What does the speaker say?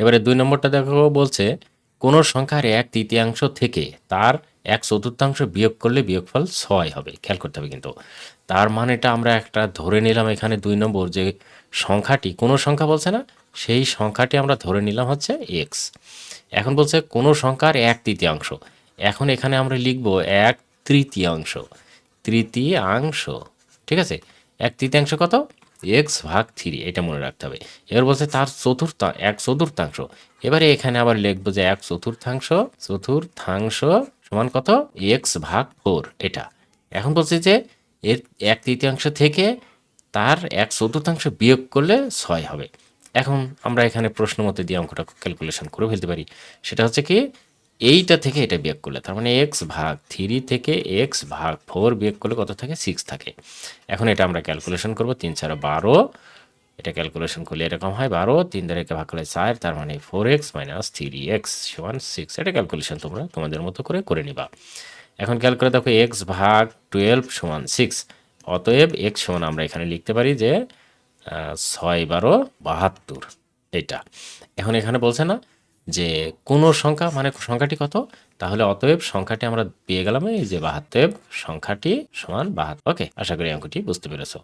এবারে দুই নম্বরটা দেখো, বলছে, কোনো সংখ্যার এক তৃতীয়াংশ থেকে তার এক চতুর্থাংশ বিয়োগ করলে বিয়োগফল ছয় হবে। খেয়াল করতে হবে কিন্তু। তার মানেটা আমরা একটা ধরে নিলাম এখানে দুই নম্বর যে সংখ্যাটি, কোনো সংখ্যা বলছে না, সেই সংখ্যাটি আমরা ধরে নিলাম হচ্ছে এক্স এখন বলছে, কোনো সংখ্যার এক তৃতীয়াংশ। এখন এখানে আমরা লিখব এক তৃতীয়াংশ। তৃতীয়াংশ, ঠিক আছে? এক তৃতীয়াংশ কত? এক্স ভাগ থ্রি এটা মনে রাখতে হবে। এবার বলছে তার চতুর্থ, এক চতুর্থাংশ। এবারে এখানে আবার লিখব যে এক চতুর্থাংশ চতুর্থাংশ সমান কত? এক্স ভাগ ফোর এটা। এখন বলছে যে এর এক তৃতীয়াংশ থেকে তার এক চতুর্থাংশ বিয়োগ করলে ছয় হবে। এখন আমরা এখানে প্রশ্ন মতে দিয়ে অঙ্কটা ক্যালকুলেশন করে ফেলতে পারি। সেটা হচ্ছে কি এইটা থেকে এটা বিয়োগ করলে, তার মানে এক্স ভাগ থ্রি থেকে এক্স ভাগ ফোর বিয়োগ করলে কত থাকে? সিক্স থাকে। এখন এটা আমরা ক্যালকুলেশন করব, তিন চার বারো। এটা ক্যালকুলেশন করলে এরকম হয় বারো, তিন দ্বারা ভাগ করলে চার, তার মানে four x minus three x সমান সিক্স এটা ক্যালকুলেশন তোমরা তোমাদের মতো করে করে নিবা। এখন ক্যালকুলেট দেখো এক্স ভাগ টুয়েলভ সমান সিক্স অতএব এক্স সমান আমরা এখানে লিখতে পারি যে ছয় বারো বাহাত্তর এটা এখন এখানে বলছে না যে কোন সংখ্যা মানে সংখ্যাটি কত? তাহলে অতএব সংখ্যাটি আমরা পেয়ে গেলাম এই যে বাহাত্তর, সংখ্যাটি সমান বাহাত্তর। ওকে, আশা করি অঙ্কটি বুঝতে পেরেছ।